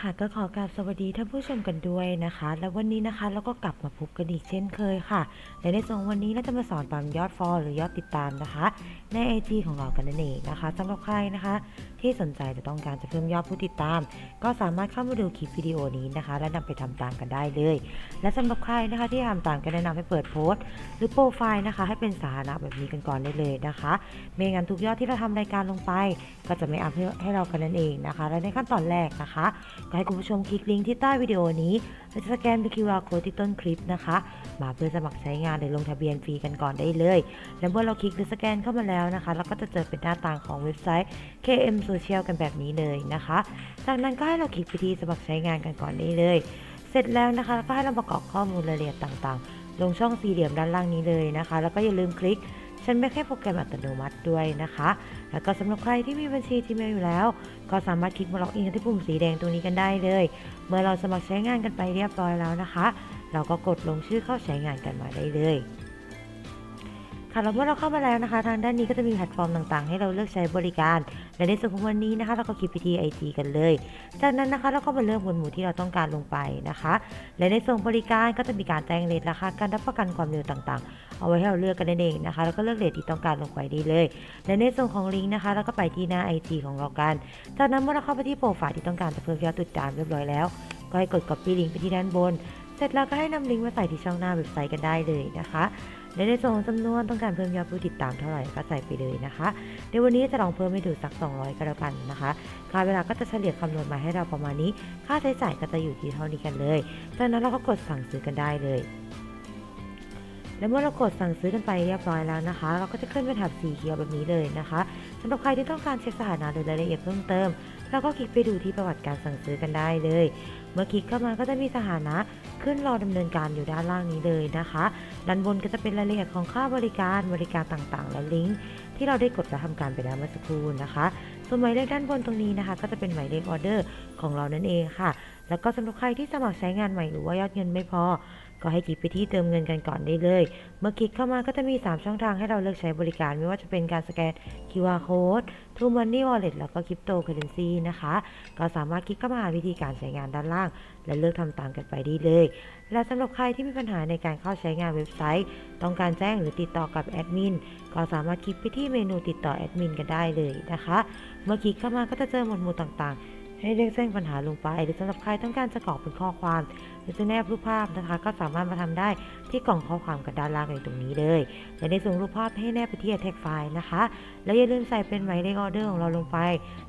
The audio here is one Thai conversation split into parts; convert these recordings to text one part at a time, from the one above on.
ค่ะก็ขอกราบสวัสดีท่านผู้ชมกันด้วยนะคะ แล้ววันนี้นะคะเราก็กลับมาพบกันอีกเช่นเคยค่ะ และในส่วนวันนี้เราจะมาสอนปั๊มยอดฟอลหรือยอดติดตามนะคะ ใน IG ของเรากันนั่นเองนะคะสำหรับใครนะคะ ที่สนใจจะต้องการจะเพิ่มยอดผู้ติดตาม ก็สามารถเข้ามาดูคลิปวิดีโอนี้นะคะ และนำไปทำตามกันได้เลย และสำหรับใครนะคะที่ทำตามก็แนะนำให้เปิดโพสต์ หรือโปรไฟล์นะคะ ให้เป็นสาธารณะแบบนี้กันก่อนได้เลยนะคะไม่งั้นทุกยอดที่เราทำรายการลงไป ก็จะไม่อัพให้ให้เรากันนั่นเองนะคะ และในขั้นตอนแรกนะคะให้คุณผู้ชมคลิกลิงก์ที่ใต้วิดีโอนี้และจะสแกนไป QR code ที่ต้นคลิปนะคะ มาเพื่อสมัครใช้งานหรือลงทะเบียนฟรีกันก่อนได้เลย และเมื่อเราคลิกหรือสแกนเข้ามาแล้วนะคะ เราก็จะเจอเป็นหน้าต่างของเว็บไซต์ KM Social กันแบบนี้เลยนะคะ จากนั้นก็ให้เราคลิกไปที่สมัครใช้งานกันก่อนได้เลย เสร็จแล้วนะคะก็ให้เราประกอบข้อมูลรายละเอียดต่างๆ ลงช่องสี่เหลี่ยมด้านล่างนี้เลยนะคะ แล้วก็อย่าลืมคลิก ฉันไม่แค่โปรแกรมอัตโนมัติด้วยนะคะ แล้วก็สำหรับใครที่มีบัญชี Gmail อยู่แล้ว ก็สามารถคลิกมาล็อกอินกันที่ปุ่มสีแดงตรงนี้กันได้เลย เมื่อเราสมัครใช้งานกันไปเรียบร้อยแล้วนะคะ เราก็กดลงชื่อเข้าใช้งานกันมาได้เลย ค่ะแล้วเมื่อเราเข้ามาแล้วนะคะ ทางด้านนี้ก็จะมีแพลตฟอร์มต่างๆ ให้เราเลือกใช้บริการ และในส่วนของวันนี้นะคะ เราก็คลิกไปที่ IG กันเลย จากนั้นนะคะเราก็มาเลือกหมวดหมู่ที่เราต้องการลงไปนะคะ และในส่วนบริการก็จะมีการแจ้งเรทราคาการรับประกันความเร็วต่างๆ เอาไว้ให้เราเลือกกันนั่นเองนะคะ แล้วก็เลือกเรทที่ต้องการลงไปได้เลย และในส่วนของลิงก์นะคะเราก็ไปที่หน้า IG ของเรากัน จากนั้นเมื่อเราเข้าไปที่โปรไฟล์ที่ต้องการจะเพิ่มยอดติดตามเรียบร้อยแล้ว ก็ให้กด copy ลิงก์ไปที่ด้านบน เสร็จแล้วก็ให้นำลิงก์มาใส่ที่ช่องหน้าเว็บไซต์กันได้เลยนะคะ และในส่วนของจำนวนต้องการเพิ่มยอดผู้ติดตามเท่าไหร่ก็ใส่ไปเลยนะคะในวันนี้จะลองเพิ่มให้ดูสัก 200 ก็แล้วกันนะคะค่าเวลาก็จะเฉลี่ยคำนวณมาให้เราประมาณนี้ ค่าใช้จ่ายก็จะอยู่ที่เท่านี้กันเลยจากนั้นเราก็กดสั่งซื้อกันได้เลยและเมื่อเรากดสั่งซื้อกันไปเรียบร้อยแล้วนะคะ เราก็จะขึ้นเป็นแถบสีเขียวแบบนี้เลยนะคะสำหรับใครที่ต้องการเช็คสถานะหรือรายละเอียดเพิ่มเติมเราก็คลิกไปดูที่ประวัติการสั่งซื้อกันได้เลย เมื่อคลิกเข้ามาก็จะมีสถานะ ขึ้นรอดำเนินการอยู่ด้านล่างนี้เลยนะคะด้านบนก็จะเป็นรายละเอียดของค่าบริการบริการต่างๆ และลิงก์ที่เราได้กดและทำการไปแล้วเมื่อสักครู่นะคะ ส่วนหมายเลขด้านบนตรงนี้นะคะ ก็จะเป็นหมายเลขออเดอร์ของเรานั่นเองค่ะ แล้วก็สำหรับใครที่สมัครใช้งานใหม่หรือว่ายอดเงินไม่พอ ก็ให้คลิกไปที่เติมเงินกันก่อนได้เลย เมื่อคลิกเข้ามาก็จะมี 3 ช่องทางให้เราเลือกใช้บริการ ไม่ว่าจะเป็นการสแกน QR code True Money Wallet แล้วก็ Cryptocurrency นะคะ ก็สามารถคลิกเข้ามาหาวิธีการใช้งานด้านล่าง และเลือกทำตามกันไปได้เลย และสำหรับใครที่มีปัญหาในการเข้าใช้งานเว็บไซต์ ต้องการแจ้งหรือติดต่อกับแอดมินก็สามารถคลิกไปที่เมนูติดต่อแอดมินกันได้เลยนะคะ เมื่อคลิกเข้ามาก็จะเจอหมวดหมู่ต่างๆ ให้เลือกแจ้งปัญหาลงไป หรือสำหรับใครต้องการจะกรอกเป็นข้อความ หรือจะแนบรูปภาพนะคะ ก็สามารถมาทำได้ที่กล่องข้อความกันด้านล่างในตรงนี้เลย และในส่วนรูปภาพให้แนบไปที่ attach file นะคะ และอย่าลืมใส่เป็นหมายเลขออเดอร์ของเราลงไป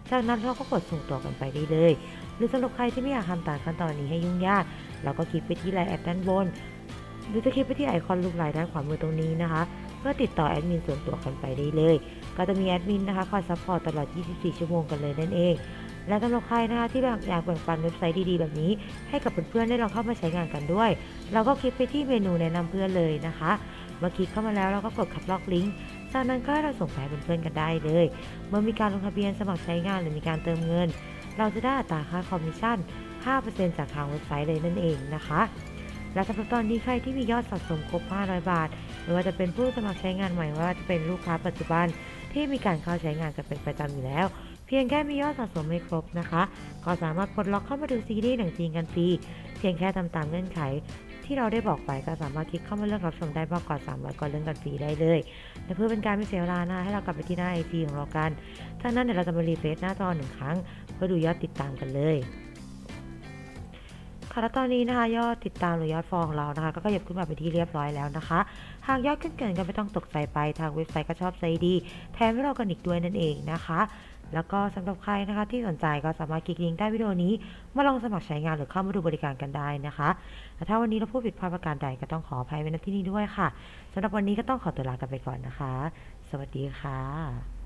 จากนั้นเราก็กดส่งตัวกันไปได้เลย หรือสำหรับใครที่ไม่อยากทำตามขั้นตอนนี้ให้ยุ่งยาก เราก็คลิกไปที่ไลน์แอดด้านบน หรือจะคลิกไปที่ไอคอนรูปไลน์ด้านขวามือตรงนี้นะคะเพื่อติดต่อแอดมินส่วนตัวกันไปได้เลย ก็จะมีแอดมินนะคะคอยซัพพอร์ตตลอด 24 ชั่วโมงกันเลยนั่นเอง และสำหรับใครนะคะที่อยากแบ่งปันเว็บไซต์ดีๆ แบบนี้ ให้กับเพื่อนๆได้ลองเข้ามาใช้งานกันด้วย เราก็คลิกไปที่เมนูแนะนำเพื่อนเลยนะคะเมื่อคลิกเข้ามาแล้วเราก็กดคัดลอกลิงก์จากนั้นก็ให้เราส่งไปให้เพื่อนๆกันได้เลย เมื่อมีการลงทะเบียนสมัครใช้งานหรือมีการเติมเงิน เราจะได้อัตราค่าคอมมิชชั่น 5%จากทางเว็บไซต์เลยนั่นเองนะคะ และสำหรับตอนนี้ใครที่มียอดสะสมครบ 500 บาทไม่ว่าจะเป็นผู้สมัครใช้งานใหม่ว่าจะเป็นลูกค้าปัจจุบันที่มีการเข้าใช้งานกันเป็นประจำอยู่แล้ว เพียงแค่มียอดสะสมไม่ครบนะคะ ก็สามารถปลดล็อกเข้ามาดูซีรีส์หนังจีนกันฟรี เพียงแค่ทำตามเงื่อนไข ที่เราได้บอกไปก็สามารถคลิกเข้ามาเลือกรับชมได้มากกว่า300ก่อนเรื่องกันฟรีได้เลย และเพื่อเป็นการไม่เสียเวลานะให้เรากลับไปที่หน้าไอจีของเรากันจากนั้นเดี๋ยวเราจะมารีเฟรชหน้าจอหนึ่งครั้งเพื่อดูยอดติดตามกันเลย ค่ะแล้วตอนนี้นะคะ ยอดติดตามหรือยอดฟอลของเรานะคะ ก็ขยับขึ้นมาเป็นที่เรียบร้อยแล้วนะคะ หากยอดขึ้นเกินก็ไม่ต้องตกใจไปทางเว็บไซต์ก็ชอบใจดี แถมให้เรากันอีกด้วยนั่นเองนะคะ แล้วก็สำหรับใครนะคะที่สนใจก็สามารถคลิกลิงก์ใต้วิดีโอนี้ มาลองสมัครใช้งานหรือเข้ามาดูบริการกันได้นะคะและถ้าวันนี้เราพูดผิดพลาดประการใดก็ต้องขออภัยไว้ณที่นี้ด้วยค่ะสำหรับวันนี้ก็ต้องขอตัวลากันไปก่อนนะคะ สวัสดีค่ะ